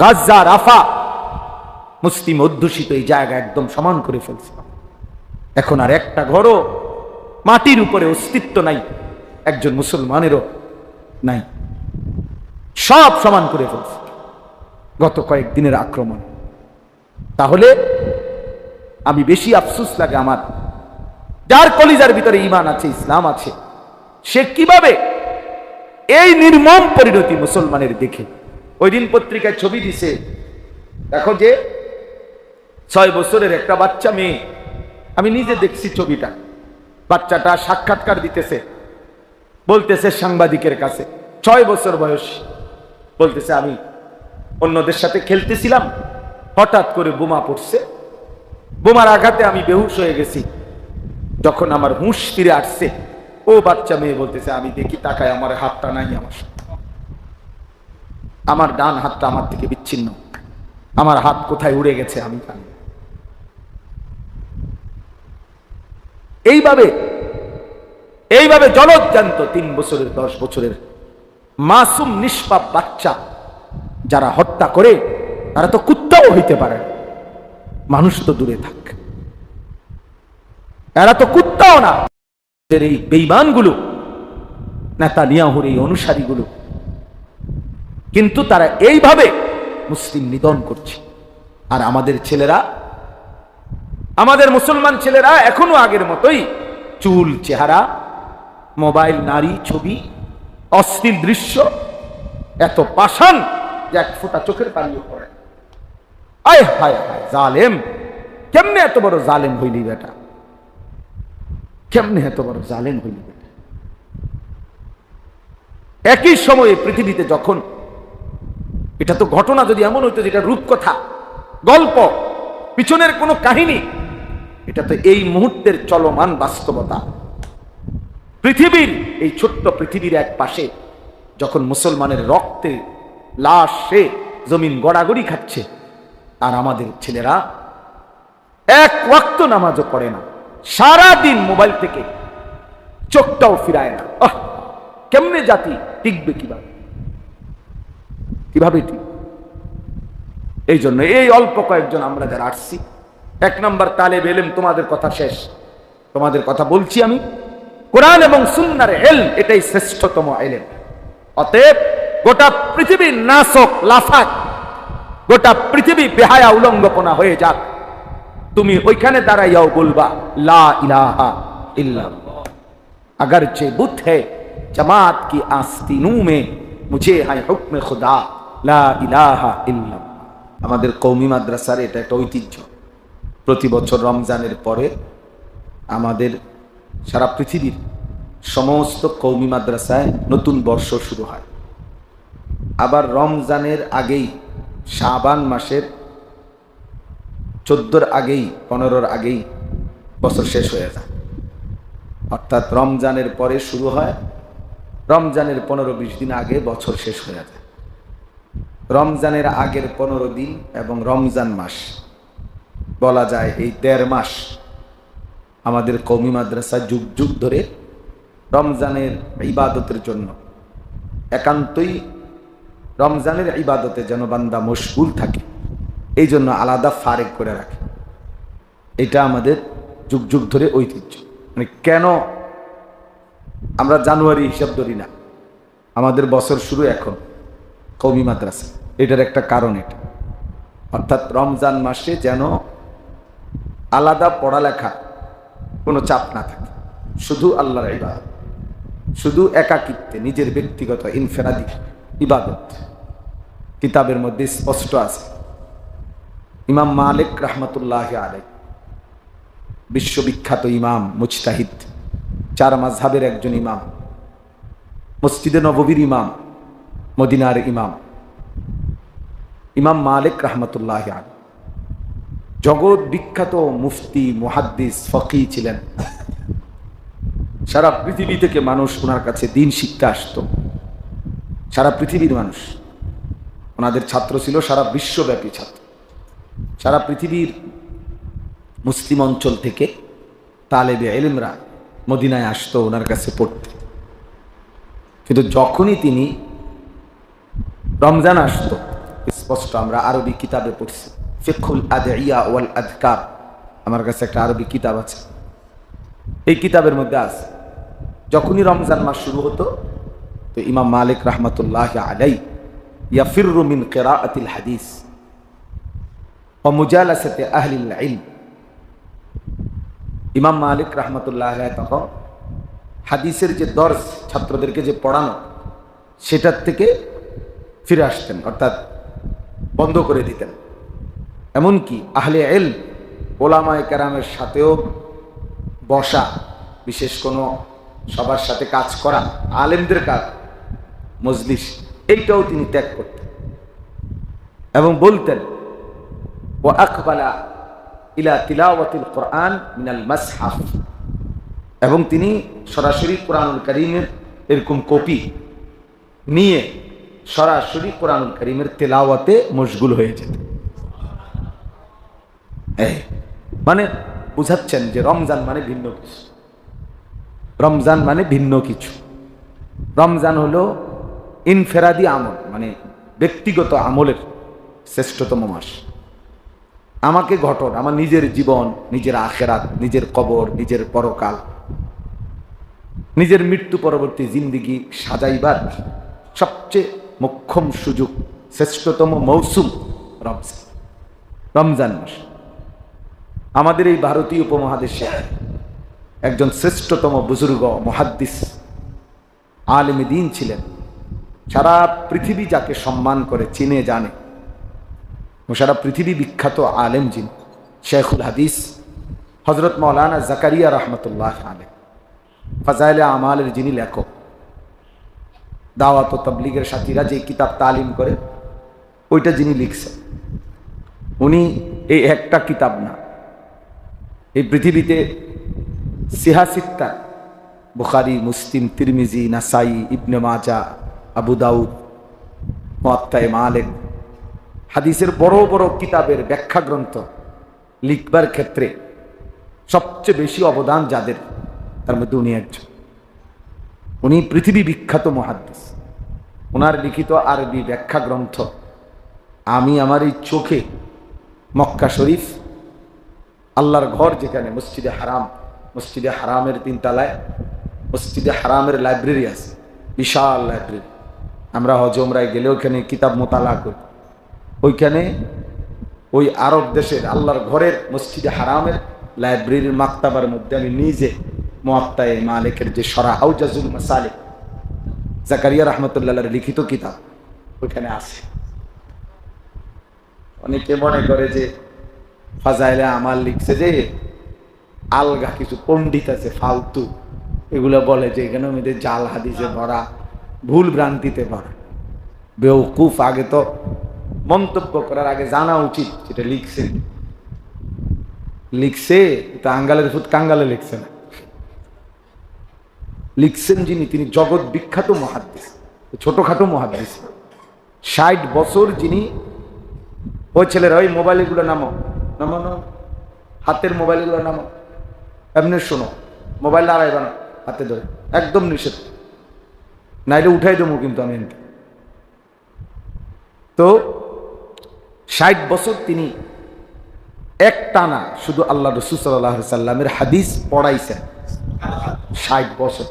গাজা রাফা। মুসলিম অধ্যুষিত এই জায়গা একদম সমান করে ফেলছে। এখন আর একটা ঘরও মাটির উপরে অস্তিত্ব নাই, একজন মুসলমানেরও নাই। সব সমান করে ফেলছে গত কয়েকদিনের আক্রমণ। তাহলে আমি বেশি আফসুস লাগে আমার। যার কলিজার ভিতরে ইমান আছে, ইসলাম আছে, সে কীভাবে এই নির্মম পরিণতি মুসলমানের দেখে ওই দিন পত্রিকায় ছবি দিছে। দেখো যে, ছয় বছরের একটা বাচ্চা মেয়ে। আমি নিজে দেখছি ছবিটা। বাচ্চাটা সাক্ষাৎকার দিতেছে। বলতেছে সাংবাদিকের কাছে, ছয় বছর বয়স। বলতেছে, আমি অন্যদের সাথে খেলতেছিলাম। হঠাৎ করে বোমা পড়ছে। বোমার আঘাতে আমি বেহুশ হয়ে গেছি। যখন আমার হুঁশ ফিরে আসছে, ও বাচ্চা মেয়ে বলতেছে, আমি দেখি তাকায় আমার হাতটা নাই আমার। আমার ডান হাতটা আমার থেকে বিচ্ছিন্ন। আমার হাত কোথায় উড়ে গেছে আমি জানি। এইভাবে এইভাবে জলজ্জান্ত তিন বছরের, দশ বছরের মাসুম নিষ্পাপ বাচ্চা যারা হত্যা করে, তারা তো কুত্তাও হইতে পারে মানুষ তো দূরে থাক। এরা তো কুত্তাও না। এই বেইমানগুলো, নেতানিয়াহুর এই অনুসারীগুলো কিন্তু তারা এইভাবে মুসলিম নিধন করছে। আর আমাদের ছেলেরা, আমাদের মুসলমান ছেলেরা এখনও আগের মতোই চুল, চেহারা, মোবাইল, নারী, ছবি, অশ্লীল দৃশ্য, এত পাষাণ যে এক ফোঁটা চোখের পানিও পড়ে আয় হায় হায়, জালেম! কেমনে এত বড় জালেম হইলি বেটা? কেমনে এত বড় জালেম হইলি বেটা? একই সময়ে পৃথিবীতে যখন এটা তো ঘটনা যদি এমন হইতো যেটা রূপকথা, গল্প, পিছনের কোনো কাহিনী, এটা তো এই মুহূর্তের চলমান বাস্তবতা। পৃথিবীর এই ছোট্ট পৃথিবীর এক পাশে যখন মুসলমানের রক্তে লাশ জমিন গড়াগড়ি খাচ্ছে, আর আমাদের ছেলেরা এক ওয়াক্ত নামাজও পড়ে না সারা দিন মোবাইল থেকে চোখটাও ফিরায় না। আহ, কেমনে জাতি টিকবে কীভাবে? কিভাবে ঠিক এই জন্য এই অল্প কয়েকজন আমরা যারা আসছি এক নম্বর তালে বেলেম তোমাদের কথা শেষ তোমাদের কথা বলছি আমি কোরআন এবং সুন্নার এল এটাই শ্রেষ্ঠতম এলেম অতএব গোটা পৃথিবীর নাশক লাফাক গোটা পৃথিবী বেহায়া উলঙ্গপনা হয়ে যাক তুমি ওইখানে দাঁড়াইয়াও বলবা লা ইলাহা ইল্লাল্লাহ अगर चे बुत है जमात की आस्तीनों में मुझे है हुक्म खुदा আমাদের কৌমি মাদ্রাসার এটা একটা ঐতিহ্য। প্রতি বছর রমজানের পরে আমাদের সারা পৃথিবীর সমস্ত কৌমি মাদ্রাসায় নতুন বর্ষ শুরু হয়। আবার রমজানের আগেই, শাবান মাসের চোদ্দোর আগেই, পনেরোর আগেই বছর শেষ হয়ে যায়। অর্থাৎ রমজানের পরে শুরু হয়, রমজানের পনেরো বিশ দিন আগে বছর শেষ হয়ে যায়। রমজানের আগের পনেরো দিন এবং রমজান মাস। বলা যায় এই দেড় মাস আমাদের কৌমি মাদ্রাসা যুগ যুগ ধরে রমজানের ইবাদতের জন্য। একান্তই রমজানের ইবাদতে যেন বান্দা মশগুল থাকে, এই জন্য আলাদা ফারেক করে রাখে। এটা আমাদের যুগ যুগ ধরে ঐতিহ্য। মানে কেন আমরা জানুয়ারি হিসাব ধরি না? আমাদের বছর শুরু এখন। কৌমি মাদ্রাসা। এটার একটা কারণ এটা। অর্থাৎ রমজান মাসে যেন আলাদা পড়ালেখা কোনো চাপ না থাকে। শুধু আল্লাহর ইবাদত, শুধু একাকিত্বে, নিজের ব্যক্তিগত ইনফেরাদি, ইবাদত। কিতাবের মধ্যে স্পষ্ট আছে। ইমাম মালিক রহমতুল্লাহ আলাই বিশ্ববিখ্যাত ইমাম মুজতাহিদ, চার মাঝহাবের একজন ইমাম, মসজিদে নববীর ইমাম মদিনার ইমাম। ইমাম মালিক রহমতুল্লাহ আলী জগৎ বিখ্যাত মুফতি, মুহাদ্দিস, ফকি ছিলেন। সারা পৃথিবী থেকে মানুষ ওনার কাছে দিন শিখতে আসতো। সারা পৃথিবীর মানুষ। ওনাদের ছাত্র ছিল সারা বিশ্বব্যাপী ছাত্র। সারা পৃথিবীর মুসলিম অঞ্চল থেকে তালেবে এলিমরা মদিনায় আসতো ওনার কাছে পড়তে। কিন্তু যখনই তিনি রমজান আসতো। স্পষ্ট, আমরা আরবি কিতাবে পড়ছি। ফিকুল আদিয়া ওয়াল আদকার। আমার কাছে একটা আরবি কিতাব আছে। এই কিতাবের মধ্যে আছে, যখনই রমজান মাস শুরু হতো, তো ইমাম মালিক রহমতুল্লাহ আলাই ইয়াফিরু মিন কেরাআতিল হাদিস ও মুজালাসাতে আহলিল ইমাম মালিক রহমতুল্লাহ তখন হাদিসের যে দর্শ ছাত্রদেরকে যে পড়ানো, সেটার থেকে ফিরে আসতেন, অর্থাৎ বন্ধ করে দিতেন। এমনকি আহলে এল ওলামায় কেরামের সাথেও বসা, বিশেষ কোনো সবার সাথে কাজ করা, আলেমদের কাজ, মজলিস, এইটাও তিনি ত্যাগ করতেন। এবং বলতেন ও আকবালা ইলা তিলাওয়াতিল কোরআন মিনাল মাসহাফ। এবং তিনি সরাসরি কোরআনুল করিমের এরকম কপি নিয়ে সরাসরি কোরআনুল করিমের তেলাওয়াতে মশগুল হয়ে যেত। মানে বুঝাচ্ছেন যে রমজান মানে ভিন্ন কিছু। রমজান মানে ভিন্ন কিছু। রমজান হলো ইনফেরাদি আমল মানে ব্যক্তিগত আমলের শ্রেষ্ঠতম মাস। আমাকে ঘটন, আমার নিজের জীবন, নিজের আখেরাত, নিজের কবর, নিজের পরকাল, নিজের মৃত্যু পরবর্তী জিন্দিগি সাজাইবার সবচেয়ে মোক্ষম সুযোগ শ্রেষ্ঠতম মৌসুম রমজান। রমজান মাস। আমাদের এই ভারতীয় উপমহাদেশে একজন শ্রেষ্ঠতম বুজুর্গ, মহাদ্দিস, আলেম দিন ছিলেন। সারা পৃথিবী যাকে সম্মান করে, চিনে, জানে। সারা পৃথিবী বিখ্যাত আলেম যিনি, শেখুল হাদিস হজরত মৌলানা জাকারিয়া রহমতুল্লাহ আলেম ফাজাইলে আমালের যিনি লেখক দাওয়াত ও তবলিগের সাথীরা যে কিতাব তালিম করে, ওইটা যিনি লিখছেন, উনি এই একটা কিতাব না। এই পৃথিবীতে সিহাসিত্তা বুখারি, মুসলিম, তিরমিজি, নাসাই, ইবনে মাজা আবু দাউদ মোয়াত্তায় মালেক, হাদিসের বড় বড় কিতাবের ব্যাখ্যা গ্রন্থ লিখবার ক্ষেত্রে সবচেয়ে বেশি অবদান যাদের, তার মধ্যে উনি একজন। উনি পৃথিবী বিখ্যাত মহাদ্দিস ওনার লিখিত আরবি ব্যাখ্যা গ্রন্থ, আমি আমার এই চোখে মক্কা শরীফ, আল্লাহর ঘর যেখানে, মসজিদে হারাম, মসজিদে হারামের তিনতলায়, মসজিদে হারামের লাইব্রেরি আছে, বিশাল লাইব্রেরি। আমরা হজমরায় গেলে ওইখানে কিতাব মোতালা করি। ওইখানে ওই আরব দেশের আল্লাহর ঘরের মসজিদে হারামের লাইব্রেরির মাক্তাবার মধ্যে আমি নিজে মোয়াত্তায় মালিকের যে সরা আউজাজুল মাসালিক, জাকারিয়া রহমতুল্লাহর লিখিত কিতাব, ওইখানে আছে। অনেকে মনে করে যে ফাজাইলে আমার লিখছে যে আলগা কিছু পণ্ডিত আছে, ফালতু। এগুলো বলে যে এখানে মেয়েদের জাল হাদিসে ভরা, ভুল ভ্রান্তিতে ভরা। বেউকুফ আগে তো মন্তব্য করার আগে জানা উচিত, যেটা লিখছে। লিখছে, তো আঙ্গালের ফুট কাঙ্গালে লিখছে না। লিখছেন যিনি, তিনি জগৎ বিখ্যাত মহাদ্দিস ছোটখাটো মহাদ্দিস ষাট বছর যিনি, ওই ছেলেরা, ওই মোবাইলগুলো নামো নামো নামো হাতের মোবাইলগুলো নামো এমনি শোনো, মোবাইল আড়াইবা না হাতে ধরে, একদম নিষেধ। নাইলে উঠাই দেবো কিন্তু আমি। তো, ষাট বছর তিনি এক টানা শুধু আল্লাহ রসুল সাল্লাহ সাল্লামের হাদিস পড়াইছেন। ষাট বছর।